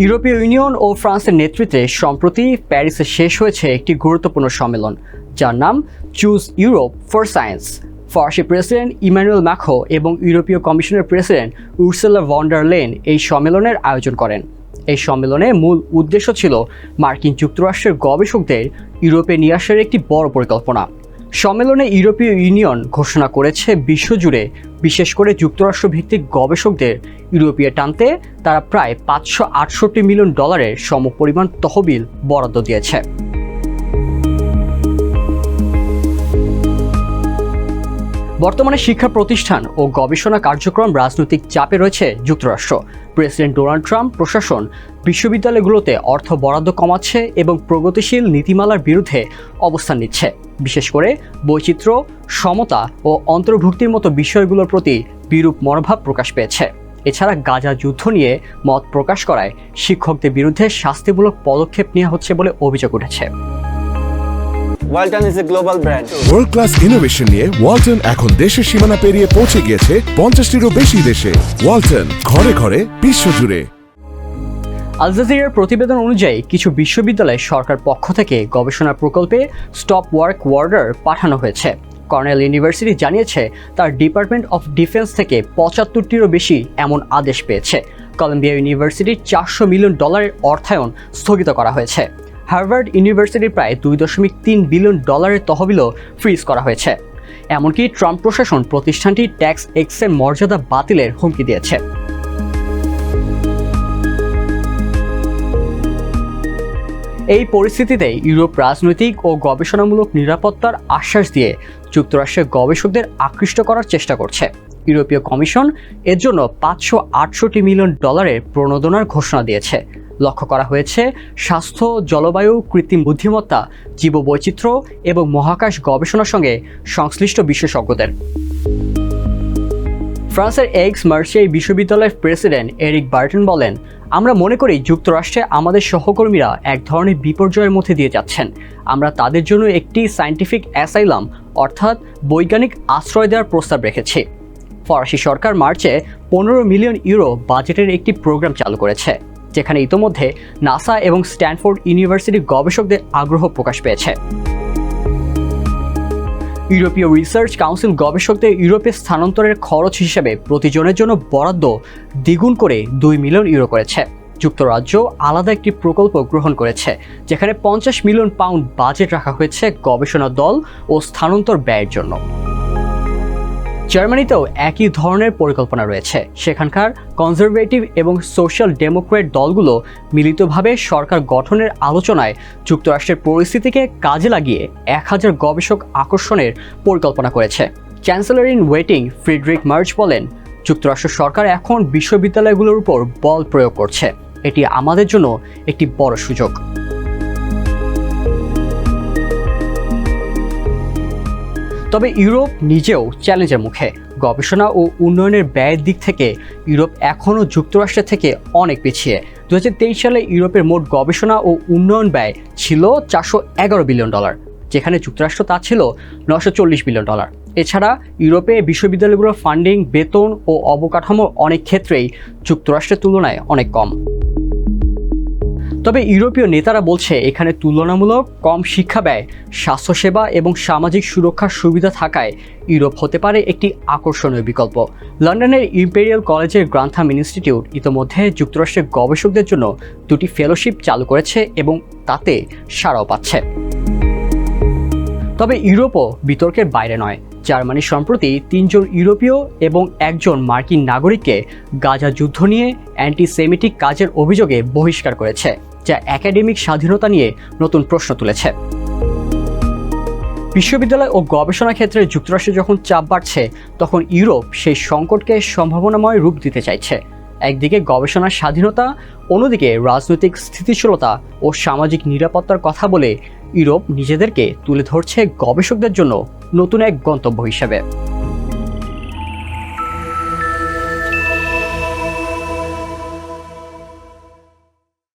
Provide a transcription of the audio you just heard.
ইউরোপীয় ইউনিয়ন ও ফ্রান্সের নেতৃত্বে সম্প্রতি প্যারিসে শেষ হয়েছে একটি গুরুত্বপূর্ণ সম্মেলন, যার নাম চুজ ইউরোপ ফর সায়েন্স ফরাসি প্রেসিডেন্ট ইমানুয়েল ম্যাখো এবং ইউরোপীয় কমিশনের প্রেসিডেন্ট উর্সেলা ভন্ডার লেন এই সম্মেলনের আয়োজন করেন। এই সম্মেলনে মূল উদ্দেশ্য ছিল মার্কিন যুক্তরাষ্ট্রের গবেষকদের ইউরোপে নিয়ে আসার একটি বড় পরিকল্পনা। সম্মেলনে ইউরোপীয় ইউনিয়ন ঘোষণা করেছে বিশ্বজুড়ে, বিশেষ করে যুক্তরাষ্ট্র ভিত্তিক গবেষকদের। ইউরোপীয় টানতে তারা প্রায় পাঁচশো আটষট্টি মিলিয়ন ডলারের সমপরিমাণ তহবিল বরাদ্দ দিয়েছে। বর্তমানে শিক্ষা প্রতিষ্ঠান ও গবেষণা কার্যক্রম রাজনৈতিক চাপে রয়েছে যুক্তরাষ্ট্র। প্রেসিডেন্ট ডোনাল্ড ট্রাম্প প্রশাসন বিশ্ববিদ্যালয়গুলোতে অর্থ বরাদ্দ কমাচ্ছে এবং প্রগতিশীল নীতিমালার বিরুদ্ধে অবস্থান নিচ্ছে। বিশেষ করে বৈচিত্র্য, সমতা ও অন্তর্ভুক্তির মতো বিষয়গুলোর প্রতি বিরূপ মনোভাব প্রকাশ পেয়েছে। এছাড়া গাজা যুদ্ধ নিয়ে মত প্রকাশ করায় শিক্ষকদের বিরুদ্ধে শাস্তিমূলক পদক্ষেপ নেওয়া হচ্ছে বলে অভিযোগ উঠেছে। Walton is a global brand world class innovation নিয়ে ওয়ালটন এখন দেশের সীমানা পেরিয়ে পৌঁছে গিয়েছে পঞ্চাশটিরও বেশি দেশে। ওয়ালটন ঘরে ঘরে বিশ্বজুড়ে। আল জাজিরার প্রতিবেদন অনুযায়ী কিছু বিশ্ববিদ্যালয়ে সরকার পক্ষ থেকে গবেষণা প্রকল্পে স্টপ ওয়ার্ক ওয়ার্ডার পাঠানো হয়েছে। কর্নেল ইউনিভার্সিটি জানিয়েছে তার ডিপার্টমেন্ট অফ ডিফেন্স থেকে পঁচাত্তরটিরও বেশি এমন আদেশ পেয়েছে। কলম্বিয়া ইউনিভার্সিটির চারশো মিলিয়ন ডলারের অর্থায়ন স্থগিত করা হয়েছে। হার্ভার্ড ইউনিভার্সিটির প্রায় দুই দশমিক তিন বিলিয়ন ডলারের তহবিলও ফ্রিজ করা হয়েছে। এমনকি ট্রাম্প প্রশাসন প্রতিষ্ঠানটি ট্যাক্স এক্সের মর্যাদা বাতিলের হুমকি দিয়েছে। এই পরিস্থিতিতে ইউরোপ রাজনৈতিক ও গবেষণামূলক নিরাপত্তার আশ্বাস দিয়ে যুক্তরাষ্ট্রের গবেষকদের আকৃষ্ট করার চেষ্টা করছে। ইউরোপীয় কমিশন এর জন্য পাঁচশো আটষট্টি মিলিয়ন ডলারের প্রণোদনার ঘোষণা দিয়েছে। লক্ষ্য করা হয়েছে, স্বাস্থ্য, জলবায়ু, কৃত্রিম বুদ্ধিমত্তা, জীববৈচিত্র্য এবং মহাকাশ গবেষণার সঙ্গে সংশ্লিষ্ট বিশেষজ্ঞদের। ফ্রান্সের এক্স মার্সিয়াই বিশ্ববিদ্যালয়ের প্রেসিডেন্ট এরিক বার্টন বলেন, আমরা মনে করি যুক্তরাষ্ট্রে আমাদের সহকর্মীরা এক ধরনের বিপর্যয়ের মধ্যে দিয়ে যাচ্ছেন। আমরা তাদের জন্য একটি সায়েন্টিফিক অ্যাসাইলাম, অর্থাৎ বৈজ্ঞানিক আশ্রয় দেওয়ার প্রস্তাব রেখেছি। ফরাসি সরকার মার্চে পনেরো মিলিয়ন ইউরো বাজেটের একটি প্রোগ্রাম চালু করেছে। যেখানে ইতোমধ্যে নাসা এবং স্ট্যানফোর্ড ইউনিভার্সিটির গবেষকদের আগ্রহ প্রকাশ পেয়েছে। ইউরোপীয় রিসার্চ কাউন্সিল গবেষকদের ইউরোপে স্থানান্তরের খরচ হিসেবে প্রতিজনের জন্য বরাদ্দ দ্বিগুণ করে দুই মিলিয়ন ইউরো করেছে। যুক্তরাজ্য আলাদা একটি প্রকল্প গ্রহণ করেছে, যেখানে পঞ্চাশ মিলিয়ন পাউন্ড বাজেট রাখা হয়েছে গবেষণা দল ও স্থানান্তর ব্যয়ের জন্য। জার্মানিতেও একই ধরনের পরিকল্পনা রয়েছে। সেখানকার কনজারভেটিভ এবং সোশ্যাল ডেমোক্রেট দলগুলো মিলিতভাবে সরকার গঠনের আলোচনায় যুক্তরাষ্ট্রের পরিস্থিতিকে কাজে লাগিয়ে এক হাজার গবেষক আকর্ষণের পরিকল্পনা করেছে। Chancellor in waiting Friedrich Merz বলেন, যুক্তরাষ্ট্র সরকার এখন বিশ্ববিদ্যালয়গুলোর উপর বল প্রয়োগ করছে। এটি আমাদের জন্য একটি বড় সুযোগ। তবে ইউরোপ নিজেও চ্যালেঞ্জের মুখে। গবেষণা ও উন্নয়নের ব্যয়ের দিক থেকে ইউরোপ এখনও যুক্তরাষ্ট্রের থেকে অনেক পিছিয়ে। দু হাজার তেইশ সালে ইউরোপের মোট গবেষণা ও উন্নয়ন ব্যয় ছিল চারশো এগারো বিলিয়ন ডলার, যেখানে যুক্তরাষ্ট্র তা ছিল নশো বিলিয়ন ডলার। এছাড়া ইউরোপে বিশ্ববিদ্যালয়গুলোর ফান্ডিং, বেতন ও অবকাঠামো অনেক ক্ষেত্রেই যুক্তরাষ্ট্রের তুলনায় অনেক কম। তবে ইউরোপীয় নেতারা বলছে, এখানে তুলনামূলক কম শিক্ষা ব্যয়, স্বাস্থ্যসেবা এবং সামাজিক সুরক্ষার সুবিধা থাকায় ইউরোপ হতে পারে একটি আকর্ষণীয় বিকল্প। লন্ডনের ইম্পেরিয়াল কলেজের গ্রান্থাম ইনস্টিটিউট ইতোমধ্যে যুক্তরাষ্ট্রের গবেষকদের জন্য দুটি ফেলোশিপ চালু করেছে এবং তাতে সাড়াও পাচ্ছে। তবে ইউরোপও বিতর্কের বাইরে নয়। জার্মানি সম্প্রতি তিনজন ইউরোপীয় এবং একজন মার্কিন নাগরিককে গাজা যুদ্ধ নিয়ে অ্যান্টিসেমিটিক কাজের অভিযোগে বহিষ্কার করেছে। যা একাডেমিক স্বাধীনতা নিয়ে নতুন প্রশ্ন তুলেছে। বিশ্ববিদ্যালয় ও গবেষণা ক্ষেত্রে যুক্তরাষ্ট্রে যখন চাপ বাড়ছে, তখন ইউরোপ সেই সংকটকে সম্ভাবনাময় রূপ দিতে চাইছে। একদিকে গবেষণার স্বাধীনতা, অন্যদিকে রাজনৈতিক স্থিতিশীলতা ও সামাজিক নিরাপত্তার কথা বলে ইউরোপ নিজেদেরকে তুলে ধরছে গবেষকদের জন্য নতুন এক গন্তব্য হিসেবে।